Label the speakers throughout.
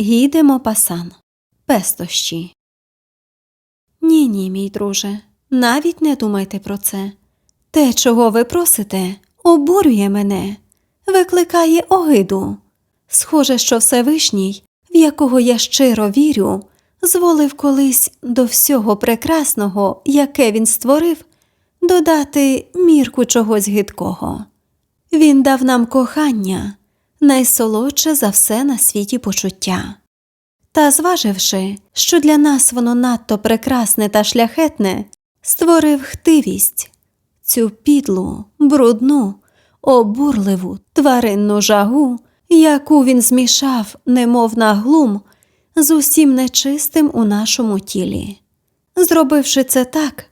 Speaker 1: Гідемо пасан. Пестощі. Ні, ні, мій друже, навіть не думайте про це. Те, чого ви просите, обурює мене, викликає огиду. Схоже, що Всевишній, в якого я щиро вірю, зволив колись до всього прекрасного, яке він створив, додати мірку чогось гидкого. Він дав нам кохання, найсолодше за все на світі почуття. Та зваживши, що для нас воно надто прекрасне та шляхетне, створив хтивість, цю підлу, брудну, обурливу, тваринну жагу, яку він змішав, немов на глум, з усім нечистим у нашому тілі, зробивши це так,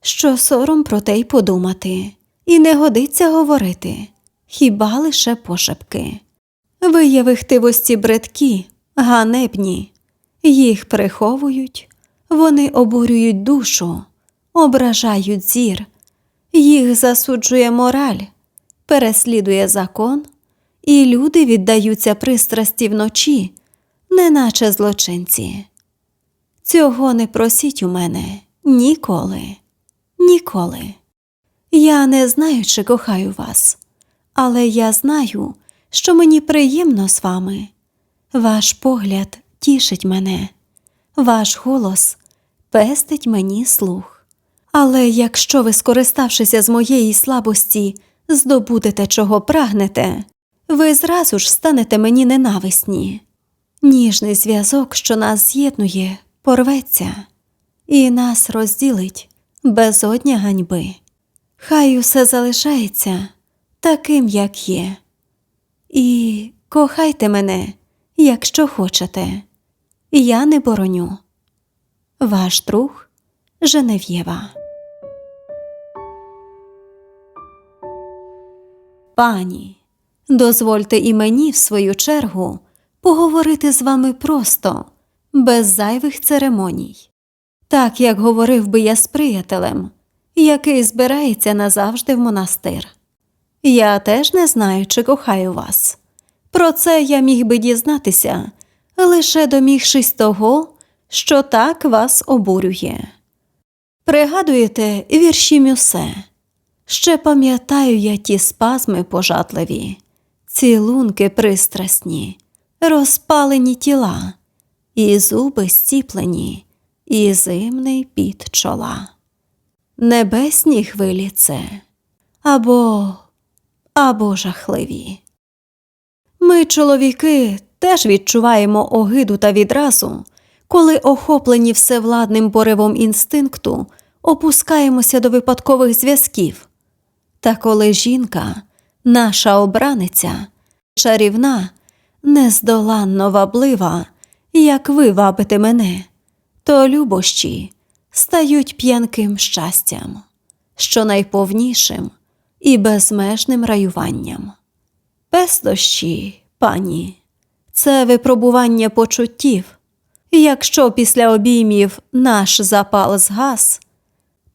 Speaker 1: що сором про те й подумати, і не годиться говорити, хіба лише пошепки. Вияви хтивості бредкі, ганебні, їх приховують, вони обурюють душу, ображають зір, їх засуджує мораль, переслідує закон, і люди віддаються пристрасті вночі, неначе злочинці. Цього не просіть у мене ніколи, ніколи. Я не знаю, чи кохаю вас, але я знаю, що мені приємно з вами. Ваш погляд тішить мене, ваш голос пестить мені слух. Але якщо ви, скориставшися з моєї слабості, здобудете, чого прагнете, ви зразу ж станете мені ненависні. Ніжний зв'язок, що нас з'єднує, порветься, і нас розділить безодня ганьби. Хай усе залишається таким, як є. І кохайте мене, якщо хочете. Я не бороню. Ваш друг Женев'єва. Пані, дозвольте і мені, в свою чергу, поговорити з вами просто, без зайвих церемоній, так як говорив би я з приятелем, який збирається назавжди в монастир. Я теж не знаю, чи кохаю вас. Про це я міг би дізнатися, лише домігшись того, що так вас обурює. Пригадуєте вірші Мюсе? Ще пам'ятаю я ті спазми пожадливі, цілунки пристрасні, розпалені тіла, і зуби стіплені, і зимний під чола. Небесні хвилі це або, або жахливі. Ми, чоловіки, теж відчуваємо огиду та відразу, коли, охоплені всевладним поривом інстинкту, опускаємося до випадкових зв'язків. Та коли жінка, наша обраниця, чарівна, нездоланно ваблива, як ви вабите мене, то любощі стають п'янким щастям, що найповнішим і безмежним раюванням. Пестощі, пані, це випробування почуттів. Якщо після обіймів наш запал згас,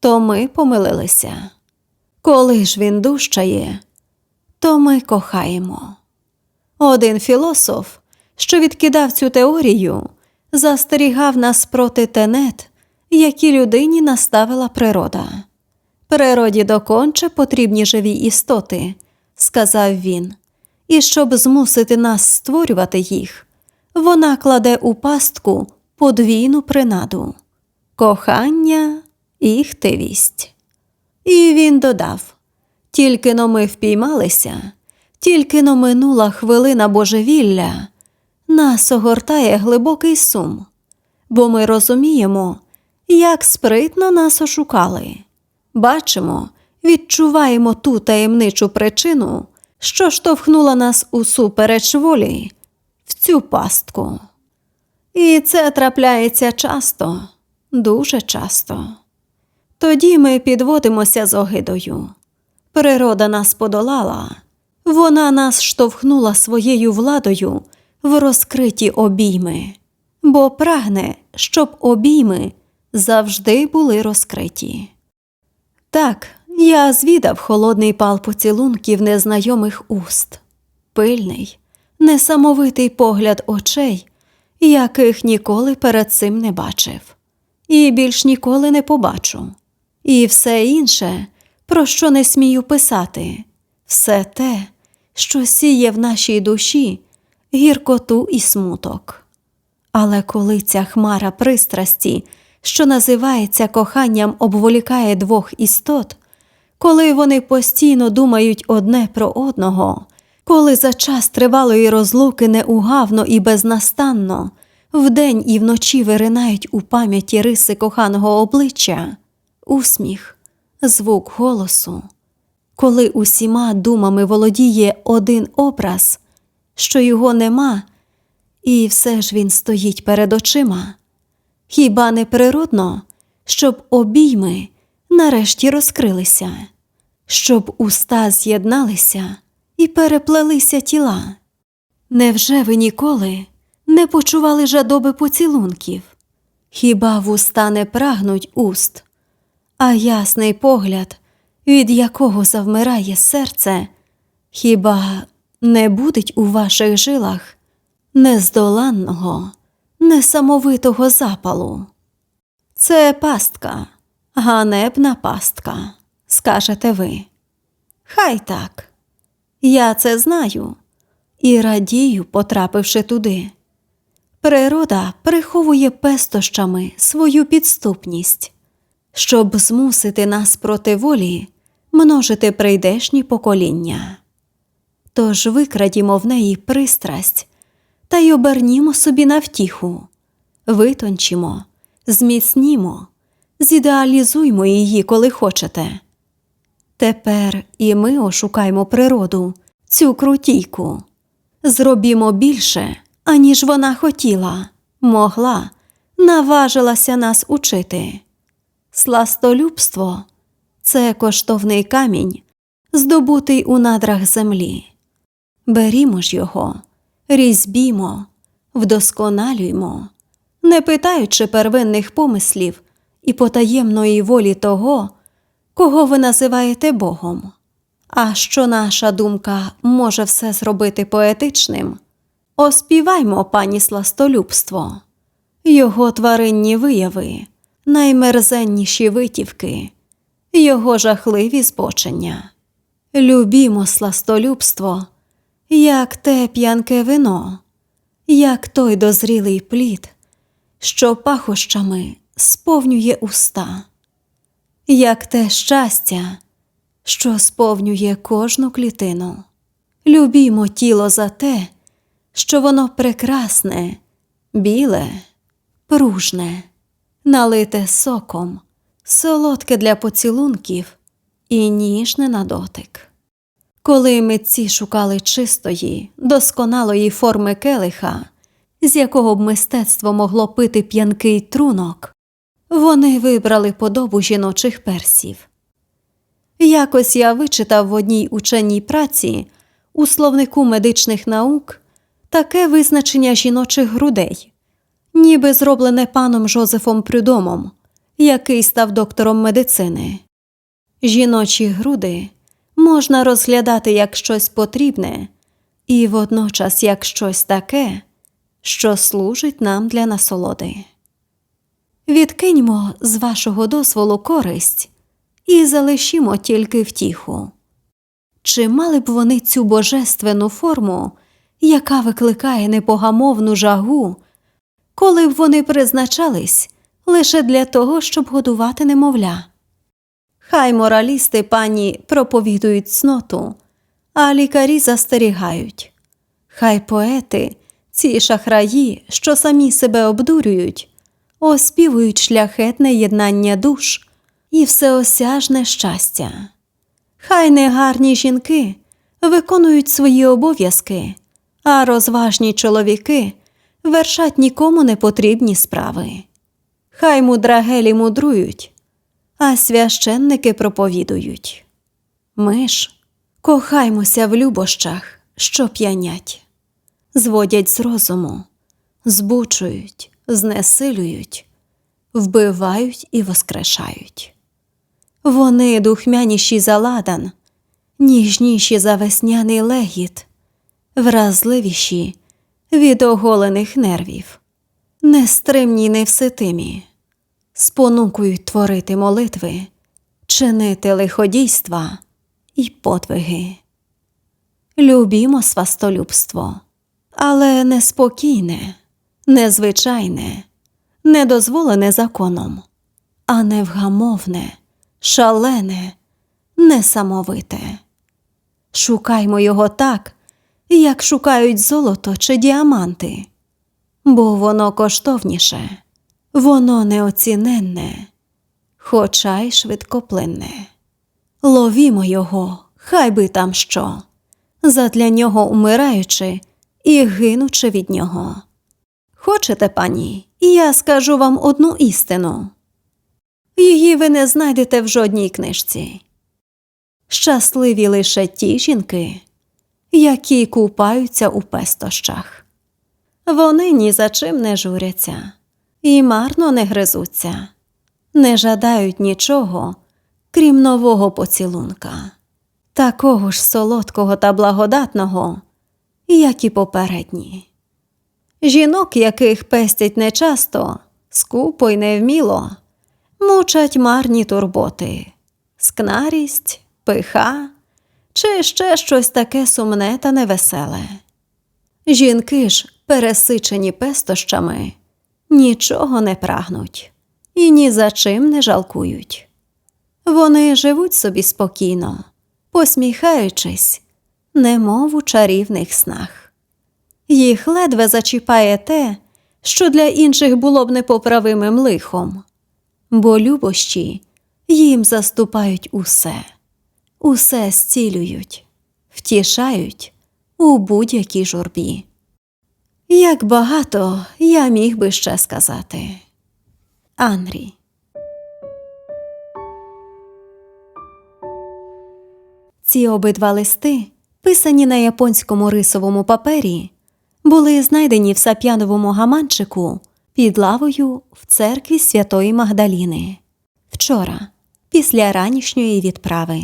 Speaker 1: то ми помилилися. Коли ж він дужчає, то ми кохаємо. Один філософ, що відкидав цю теорію, застерігав нас проти тенет, які людині наставила природа. Природі доконче потрібні живі істоти, сказав він, і щоб змусити нас створювати їх, вона кладе у пастку подвійну принаду кохання і хтивість. І він додав тільки но ми впіймалися, тільки но минула хвилина божевілля, нас огортає глибокий сум, бо ми розуміємо, як спритно нас ошукали. Бачимо, відчуваємо ту таємничу причину, що штовхнула нас усупереч волі в цю пастку. І це трапляється часто, дуже часто. Тоді ми підводимося з огидою. Природа нас подолала, вона нас штовхнула своєю владою в розкриті обійми, бо прагне, щоб обійми завжди були розкриті. Так, я звідав холодний пал поцілунків незнайомих уст, пильний, несамовитий погляд очей, яких ніколи перед цим не бачив, і більш ніколи не побачу. І все інше, про що не смію писати, все те, що сіє в нашій душі гіркоту і смуток. Але коли ця хмара пристрасті, що називається коханням, обволікає двох істот, коли вони постійно думають одне про одного, коли за час тривалої розлуки неугавно і безнастанно, вдень і вночі виринають у пам'яті риси коханого обличчя, усміх, звук голосу, коли усіма думами володіє один образ, що його нема, і все ж він стоїть перед очима. Хіба не природно, щоб обійми нарешті розкрилися, щоб уста з'єдналися і переплелися тіла? Невже ви ніколи не почували жадоби поцілунків? Хіба вуста не прагнуть уст, а ясний погляд, від якого завмирає серце, хіба не будить у ваших жилах нездоланного, несамовитого запалу? Це пастка, ганебна пастка, скажете ви. Хай так. Я це знаю і радію, потрапивши туди. Природа приховує пестощами свою підступність, щоб змусити нас проти волі множити прийдешні покоління. Тож викрадімо в неї пристрасть та й обернімо собі на втіху, витончимо, зміцнімо, зідеалізуймо її, коли хочете. Тепер і ми ошукаймо природу, цю крутійку, зробімо більше, аніж вона хотіла, могла, наважилася нас учити. Сластолюбство це коштовний камінь, здобутий у надрах землі. Берімо ж його, різьбімо, вдосконалюймо, не питаючи первинних помислів і потаємної волі того, кого ви називаєте Богом. А що наша думка може все зробити поетичним? Оспіваймо, пані сластолюбство, його тваринні вияви, наймерзенніші витівки, його жахливі збочення. Любімо сластолюбство, як те п'янке вино, як той дозрілий плід, що пахощами сповнює уста, як те щастя, що сповнює кожну клітину. Любімо тіло за те, що воно прекрасне, біле, пружне, налите соком, солодке для поцілунків і ніжне на дотик. Коли митці шукали чистої, досконалої форми келиха, з якого б мистецтво могло пити п'янкий трунок, вони вибрали подобу жіночих персів. Якось я вичитав в одній ученій праці у словнику медичних наук таке визначення жіночих грудей, ніби зроблене паном Жозефом Прюдомом, який став доктором медицини. Жіночі груди можна розглядати як щось потрібне і водночас як щось таке, що служить нам для насолоди. Відкиньмо з вашого дозволу користь і залишімо тільки втіху. Чи мали б вони цю божественну форму, яка викликає непогамовну жагу, коли б вони призначались лише для того, щоб годувати немовля? Хай моралісти пані проповідують цноту, а лікарі застерігають. Хай поети, ці шахраї, що самі себе обдурюють, оспівують шляхетне єднання душ і всеосяжне щастя. Хай негарні жінки виконують свої обов'язки, а розважні чоловіки вершать нікому не потрібні справи. Хай мудрагелі мудрують, а священники проповідують. Ми ж кохаймося в любощах, що п'янять, зводять з розуму, збучують, знесилюють, вбивають і воскрешають. Вони духмяніші за ладан, ніжніші за весняний легіт, вразливіші від оголених нервів. нестримні невситимі, спонукують творити молитви, чинити лиходійства і подвиги. Любімо свастолюбство, але неспокійне, незвичайне, недозволене законом, а невгамовне, шалене, несамовите. Шукаймо його так, як шукають золото чи діаманти, бо воно коштовніше, воно неоціненне, хоча й швидкоплинне. Ловімо його, хай би там що, задля нього умираючи і гинучи від нього. Хочете, пані, я скажу вам одну істину. Її ви не знайдете в жодній книжці. Щасливі лише ті жінки, які купаються у пестощах. Вони ні за чим не журяться і марно не гризуться, не жадають нічого, крім нового поцілунка, такого ж солодкого та благодатного, як і попередні. Жінок, яких пестять нечасто, скупо й невміло, мучать марні турботи, скнарість, пиха чи ще щось таке сумне та невеселе. Жінки ж, пересичені пестощами, нічого не прагнуть і ні за чим не жалкують. Вони живуть собі спокійно, посміхаючись, немов у чарівних снах. Їх ледве зачіпає те, що для інших було б непоправимим лихом, бо любощі їм заступають усе, усе зцілюють, втішають у будь-якій журбі. Як багато я міг би ще сказати. Анрі. Ці обидва листи, писані на японському рисовому папері, були знайдені в сап'яновому гаманчику під лавою в церкві Святої Магдаліни вчора, після ранішньої відправи.